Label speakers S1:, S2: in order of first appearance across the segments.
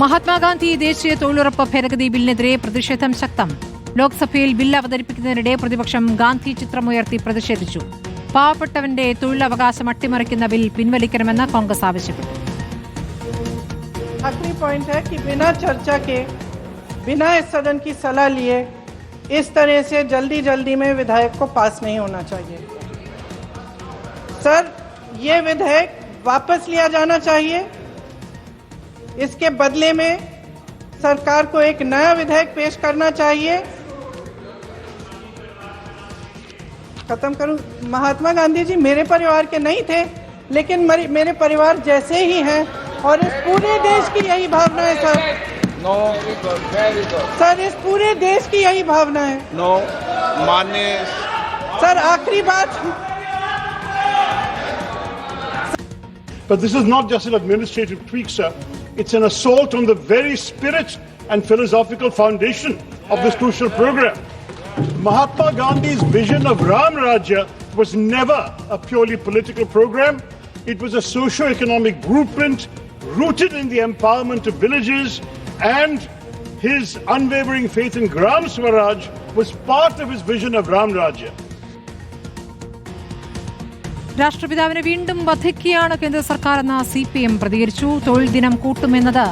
S1: മഹാത്മാഗാന്ധി ദേശീയ തൊഴിലുറപ്പ് ഭേദഗതി ബില്ലിനെതിരെ പ്രതിഷേധം ശക്തം ലോക്സഭയിൽ ബിൽ അവതരിപ്പിക്കുന്നതിനിടെ പ്രതിപക്ഷം ഗാന്ധി ചിത്രമുയർത്തി പ്രതിഷേധിച്ചു പാവപ്പെട്ടവന്റെ തൊഴിലവകാശം അട്ടിമറിക്കുന്ന ബിൽ പിൻവലിക്കണമെന്ന് കോൺഗ്രസ് ആവശ്യപ്പെട്ടു
S2: आखिरी पॉइंट है कि बिना चर्चा के बिना इस सदन की सलाह लिए इस तरह से जल्दी जल्दी में विधायक को पास नहीं होना चाहिए सर ये विधेयक वापस लिया जाना चाहिए इसके बदले में सरकार को एक नया विधेयक पेश करना चाहिए। खत्म करूँ? महात्मा गांधी जी मेरे परिवार के नहीं थे लेकिन मेरे परिवार जैसे ही हैं और इस पूरे देश की यही भावना है सर।
S3: नो
S2: सर इस पूरे देश की यही भावना है।
S3: नो मान्य
S2: सर आखिरी बात।
S4: But this is not just an administrative tweak, sir. It's an assault on the very spirit and philosophical foundation of this crucial program. Mahatma Gandhi's vision of Ram Rajya was never a purely political program. It was a socio-economic blueprint rooted in the empowerment of villages and his unwavering faith in Gram Swaraj was part of his vision of Ram Rajya.
S1: രാഷ്ട്രപിതാവിനെ വീണ്ടും വധിക്കുകയാണ് കേന്ദ്ര സർക്കാർ എന്ന C P M പ്രതികരിച്ചു. തൊഴിൽ ദിനം കൂട്ടുമെന്നത്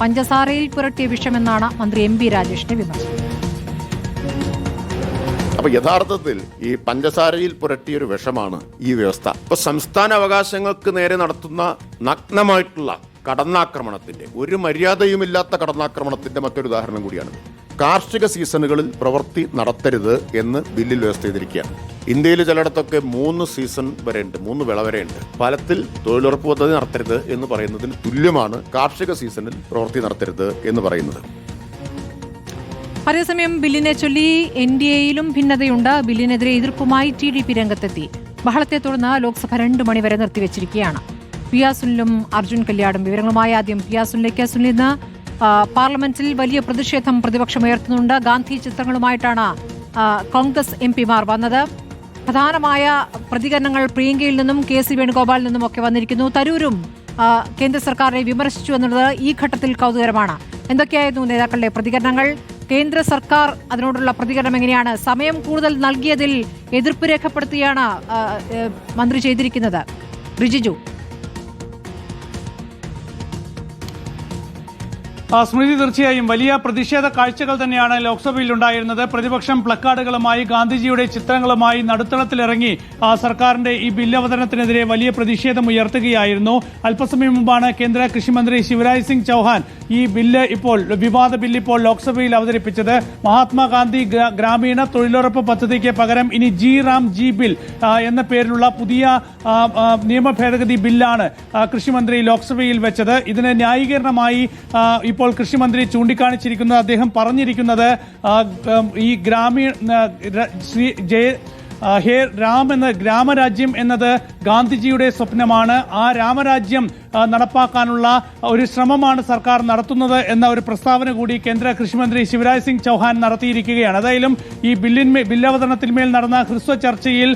S1: പഞ്ചസാരയിൽ പുരട്ടിയ വിഷമെന്നാണ് മന്ത്രി M P രാജേഷിന്റെ വിമർശനം.
S5: അപ്പൊ യഥാർത്ഥത്തിൽ ഈ പഞ്ചസാരയിൽ പുരട്ടിയ ഒരു വിഷമാണ് ഈ വ്യവസ്ഥ. ഇപ്പൊ സംസ്ഥാന അവകാശങ്ങൾക്ക് നേരെ നടത്തുന്ന നഗ്നമായിട്ടുള്ള കടന്നാക്രമണത്തിന്റെ ഒരു മര്യാദയുമില്ലാത്ത കടന്നാക്രമണത്തിന്റെ മറ്റൊരു ഉദാഹരണം കൂടിയാണ്. കാർഷിക സീസണുകളിൽ പ്രവൃത്തി നടത്തരുത് എന്ന് ബില്ലിൽ വ്യവസ്ഥ ചെയ്തിരിക്കുകയാണ്. ഇന്ത്യയിൽ ചിലയിടത്തൊക്കെ മൂന്ന് സീസൺ വരെ ഉണ്ട് മൂന്ന് വിള വരെ ഉണ്ട് ഫലത്തിൽ തൊഴിലുറപ്പ് പദ്ധതി നടത്തരുത് എന്ന് പറയുന്നതിന് തുല്യമാണ് കാർഷിക സീസണിൽ പ്രവൃത്തി നടത്തരുത് എന്ന് പറയുന്നത്.
S1: അതേസമയം ബില്ലിനെ ചൊല്ലി എൻ ഡി എയിലും ഭിന്നതയുണ്ട്. ബില്ലിനെതിരെ എതിർപ്പുമായി ടി ഡി പി രംഗത്തെത്തി. ബഹളത്തെ തുടർന്ന് ലോക്സഭ രണ്ട് മണിവരെ നിർത്തിവച്ചിരിക്കുകയാണ്. പി ആർ സുനിലും അർജുൻ കല്യാടും വിവരങ്ങളുമായി ആദ്യം പി ആർ സുനിലേക്ക് സുനിൽ ഇന്ന് പാർലമെന്റിൽ വലിയ പ്രതിഷേധം പ്രതിപക്ഷം ഉയർത്തുന്നുണ്ട്. ഗാന്ധി ചിത്രങ്ങളുമായിട്ടാണ് കോൺഗ്രസ് എം പിമാർ വന്നത്. പ്രധാനമായ പ്രതികരണങ്ങൾ പ്രിയങ്കയിൽ നിന്നും കെ സി വേണുഗോപാലിൽ നിന്നും ഒക്കെ വന്നിരിക്കുന്നു. തരൂരും കേന്ദ്ര സർക്കാരിനെ വിമർശിച്ചു എന്നുള്ളത് ഈ ഘട്ടത്തിൽ കൗതുകരമാണ്. എന്തൊക്കെയായിരുന്നു നേതാക്കളുടെ പ്രതികരണങ്ങൾ? കേന്ദ്ര സർക്കാർ അതിനോടുള്ള പ്രതികരണം എങ്ങനെയാണ്? സമയം കൂടുതൽ നൽകിയതിൽ എതിർപ്പ് രേഖപ്പെടുത്തിയാണ് മന്ത്രി ചെയ്തിരിക്കുന്നത്. റിജിജു.
S6: സ്മൃതി തീർച്ചയായും വലിയ പ്രതിഷേധ കാഴ്ചകൾ തന്നെയാണ് ലോക്സഭയിൽ ഉണ്ടായിരുന്നത് പ്രതിപക്ഷം പ്ലക്കാർഡുകളുമായി ഗാന്ധിജിയുടെ ചിത്രങ്ങളുമായി നടുത്തളത്തിലിറങ്ങി സർക്കാരിന്റെ ഈ ബില്ല് അവതരണത്തിനെതിരെ വലിയ പ്രതിഷേധം ഉയർത്തുകയായിരുന്നു. അല്പസമയം മുമ്പാണ് കേന്ദ്ര കൃഷിമന്ത്രി ശിവരാജ് സിംഗ് ചൌഹാൻ ഈ ബില്ല് ഇപ്പോൾ വിവാദ ബില്ല് ഇപ്പോൾ ലോക്സഭയിൽ അവതരിപ്പിച്ചത്. മഹാത്മാഗാന്ധി ഗ്രാ- ഗ്രാമീണ തൊഴിലുറപ്പ് പദ്ധതിക്ക് പകരം ഇനി ജി റാം ജി ബിൽ എന്ന പേരിലുള്ള പുതിയ നിയമ ഭേദഗതി ബില്ലാണ് കൃഷിമന്ത്രി ലോക്സഭയിൽ വെച്ചത്. ഇതിന് ന്യായീകരണമായി ആ, ഇപ്പോൾ കൃഷിമന്ത്രി ചൂണ്ടിക്കാണിച്ചിരിക്കുന്നത് അദ്ദേഹം പറഞ്ഞിരിക്കുന്നത് ഈ ഗ്രാമീണ ശ്രീ ജയ ഹേ രാം എന്ന ഗ്രാമരാജ്യം എന്നത് ഗാന്ധിജിയുടെ സ്വപ്നമാണ്. ആ രാമരാജ്യം നടപ്പാക്കാനുള്ള ഒരു ശ്രമമാണ് സർക്കാർ നടത്തുന്നത് എന്ന ഒരു പ്രസ്താവന കൂടി കേന്ദ്ര കൃഷിമന്ത്രി ശിവരാജ് സിംഗ് ചൌഹാൻ നടത്തിയിരിക്കുകയാണ്. ഏതായാലും ഈ ബില്ലിന്മേൽ ബില്ലവതരണത്തിന്മേൽ നടന്ന ഹ്രസ്വ ചർച്ചയിൽ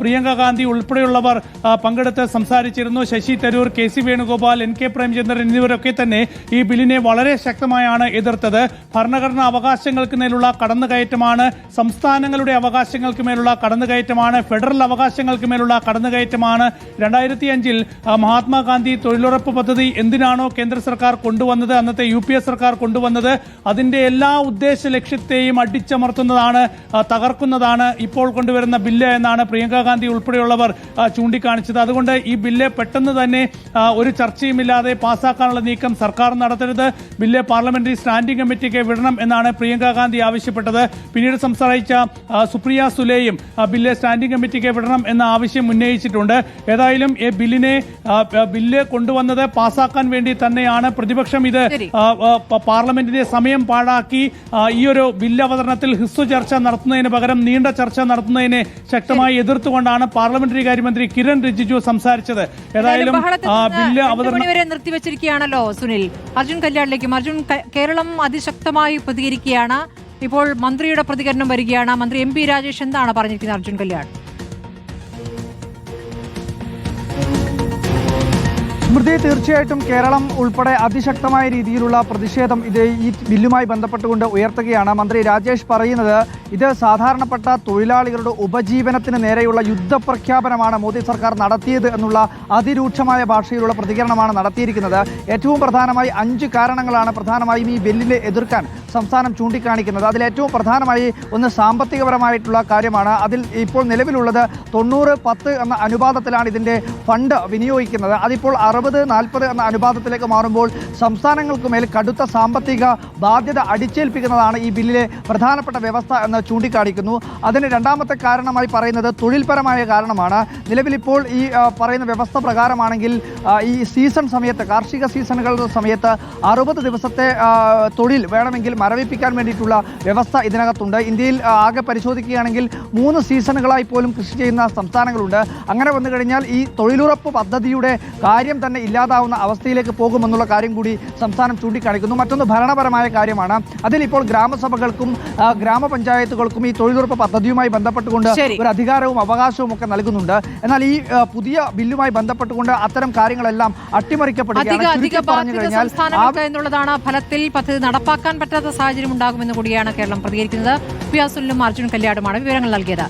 S6: പ്രിയങ്ക ഗാന്ധി ഉൾപ്പെടെയുള്ളവർ പങ്കെടുത്ത് സംസാരിച്ചിരുന്നു. Shashi Tharoor K C Venugopal N K Premachandran എന്നിവരൊക്കെ തന്നെ ഈ ബില്ലിനെ വളരെ ശക്തമായാണ് എതിർത്തത്. ഭരണഘടനാ അവകാശങ്ങൾക്ക് മേലുള്ള കടന്നുകയറ്റമാണ് സംസ്ഥാനങ്ങളുടെ അവകാശങ്ങൾക്ക് മേലുള്ള കടന്നുകയറ്റമാണ്. ഫെഡറൽ അവകാശങ്ങൾക്ക് മേലുള്ള കടന്നുകയറ്റമാണ്. രണ്ടായിരത്തി അഞ്ചിൽ മഹാത്മാഗാന്ധി തൊഴിലുറപ്പ് പദ്ധതി എന്തിനാണോ കേന്ദ്ര സർക്കാർ കൊണ്ടുവന്നത്? അന്നത്തെ യു സർക്കാർ കൊണ്ടുവന്നത്. അതിന്റെ എല്ലാ ഉദ്ദേശ ലക്ഷ്യത്തെയും അടിച്ചമർത്തുന്നതാണ് തകർക്കുന്നതാണ് ഇപ്പോൾ കൊണ്ടുവരുന്ന ബില്ല് എന്നാണ് പ്രിയങ്ക ഗാന്ധി ഉൾപ്പെടെയുള്ളവർ ചൂണ്ടിക്കാണിച്ചത്. അതുകൊണ്ട് ഈ ബില്ല് പെട്ടെന്ന് തന്നെ ഒരു ചർച്ചയുമില്ലാതെ പാസ്സാക്കാനുള്ള നീക്കം സർക്കാർ നടത്തരുത്. ബില്ല് പാർലമെന്ററി സ്റ്റാൻഡിംഗ് കമ്മിറ്റിക്ക് വിടണം എന്നാണ് പ്രിയങ്ക ഗാന്ധി ആവശ്യപ്പെട്ടത്. പിന്നീട് സംസാരിച്ച സുപ്രിയ സുലെയും ബില്ല് സ്റ്റാൻഡിംഗ് കമ്മിറ്റിക്ക് വിടണം എന്ന ആവശ്യം ഉന്നയിച്ചിട്ടുണ്ട്. ഏതായാലും ഈ ബില്ലിനെ ബില്ല് കൊണ്ടുവന്നത് പാസ്സാക്കാൻ വേണ്ടി തന്നെയാണ്. പ്രതിപക്ഷം ഇത് പാർലമെന്റിന്റെ സമയം പാഴാക്കി ഈ ഒരു ബില്ല് അവതരണത്തിൽ ഹിസ്സു ചർച്ച നടത്തുന്നതിന് പകരം നീണ്ട ചർച്ച നടത്തുന്നതിനെ ശക്തമായി എതിർത്തുകൊണ്ടാണ് പാർലമെന്ററി കാര്യമന്ത്രി കിരൺ റിജിജു സംസാരിച്ചത്. ഏതായാലും ബില്ല് അവതരണം
S1: നിർത്തിവച്ചിരിക്കുകയാണല്ലോ സുനിൽ. അർജുൻ കല്യാണിലേക്കും അർജുൻ കേരളം അതിശക്തമായി പ്രതികരിക്കുകയാണ്. ഇപ്പോൾ മന്ത്രിയുടെ പ്രതികരണം വരികയാണ്. മന്ത്രി എം പി രാജേഷ് എന്താണ് പറഞ്ഞിരിക്കുന്നത് അർജുൻ കല്യാൺ?
S7: സ്മൃതി തീർച്ചയായിട്ടും കേരളം ഉൾപ്പെടെ അതിശക്തമായ രീതിയിലുള്ള പ്രതിഷേധം ഇത് ഈ ബില്ലുമായി ബന്ധപ്പെട്ടുകൊണ്ട് ഉയർത്തുകയാണ്. മന്ത്രി രാജേഷ് പറയുന്നത് ഇത് സാധാരണപ്പെട്ട തൊഴിലാളികളുടെ ഉപജീവനത്തിന് നേരെയുള്ള യുദ്ധപ്രഖ്യാപനമാണ് മോദി സർക്കാർ നടത്തിയത് എന്നുള്ള അതിരൂക്ഷമായ ഭാഷയിലുള്ള പ്രതികരണമാണ് നടത്തിയിരിക്കുന്നത്. ഏറ്റവും പ്രധാനമായി അഞ്ച് കാരണങ്ങളാണ് പ്രധാനമായും ഈ ബില്ലിനെ എതിർക്കാൻ സംസ്ഥാനം ചൂണ്ടിക്കാണിക്കുന്നത്. അതിലേറ്റവും പ്രധാനമായി ഒന്ന് സാമ്പത്തികപരമായിട്ടുള്ള കാര്യമാണ്. അതിൽ ഇപ്പോൾ നിലവിലുള്ളത് തൊണ്ണൂറ് പത്ത് എന്ന അനുപാതത്തിലാണ് ഇതിന്റെ ഫണ്ട് വിനിയോഗിക്കുന്നത്. അതിപ്പോൾ അറുപത് നാൽപ്പത് എന്ന അനുപാതത്തിലേക്ക് മാറുമ്പോൾ സംസ്ഥാനങ്ങൾക്ക് മേൽ കടുത്ത സാമ്പത്തിക ബാധ്യത അടിച്ചേൽപ്പിക്കുന്നതാണ് ഈ ബില്ലിലെ പ്രധാനപ്പെട്ട വ്യവസ്ഥ എന്ന് ചൂണ്ടിക്കാണിക്കുന്നു. അതിന് രണ്ടാമത്തെ കാരണമായി പറയുന്നത് തൊഴിൽപരമായ കാരണമാണ്. നിലവിലിപ്പോൾ ഈ പറയുന്ന വ്യവസ്ഥ പ്രകാരമാണെങ്കിൽ ഈ സീസൺ സമയത്ത് കാർഷിക സീസണുകളുടെ സമയത്ത് അറുപത് ദിവസത്തെ തൊഴിൽ വേണമെങ്കിൽ മരവിപ്പിക്കാൻ വേണ്ടിയിട്ടുള്ള വ്യവസ്ഥ ഇതിനകത്തുണ്ട്. ഇന്ത്യയിൽ ആകെ പരിശോധിക്കുകയാണെങ്കിൽ മൂന്ന് സീസണുകളായി പോലും കൃഷി ചെയ്യുന്ന സംസ്ഥാനങ്ങളുണ്ട്. അങ്ങനെ വന്നു കഴിഞ്ഞാൽ ഈ തൊഴിലുറപ്പ് പദ്ധതിയുടെ കാര്യം തന്നെ ഇല്ലാതാവുന്ന അവസ്ഥയിലേക്ക് പോകുമെന്നുള്ള കാര്യം കൂടി സംസ്ഥാനം ചൂണ്ടിക്കാണിക്കുന്നു. മറ്റൊന്ന് ഭരണപരമായ കാര്യമാണ്. അതിലിപ്പോൾ ഗ്രാമസഭകൾക്കും ഗ്രാമപഞ്ചായത്തുകൾക്കും ഈ തൊഴിലുറപ്പ് പദ്ധതിയുമായി ബന്ധപ്പെട്ടുകൊണ്ട് ഒരു അധികാരവും അവകാശവും ഒക്കെ നൽകുന്നുണ്ട്. എന്നാൽ ഈ പുതിയ ബില്ലുമായി ബന്ധപ്പെട്ടുകൊണ്ട് അത്തരം കാര്യങ്ങളെല്ലാം അട്ടിമറിക്കപ്പെടുകയാണ്.
S1: എന്നുള്ളതാണ് ഫലത്തിൽ പദ്ധതി നടപ്പാക്കാൻ പറ്റാത്ത സാഹചര്യം ഉണ്ടാകുമെന്ന് കൂടിയാണ് കേരളം പ്രതികരിക്കുന്നത്. പിയാസുലിനും അർജുൻ കല്യാടുമാണ് വിവരങ്ങൾ നൽകിയത്.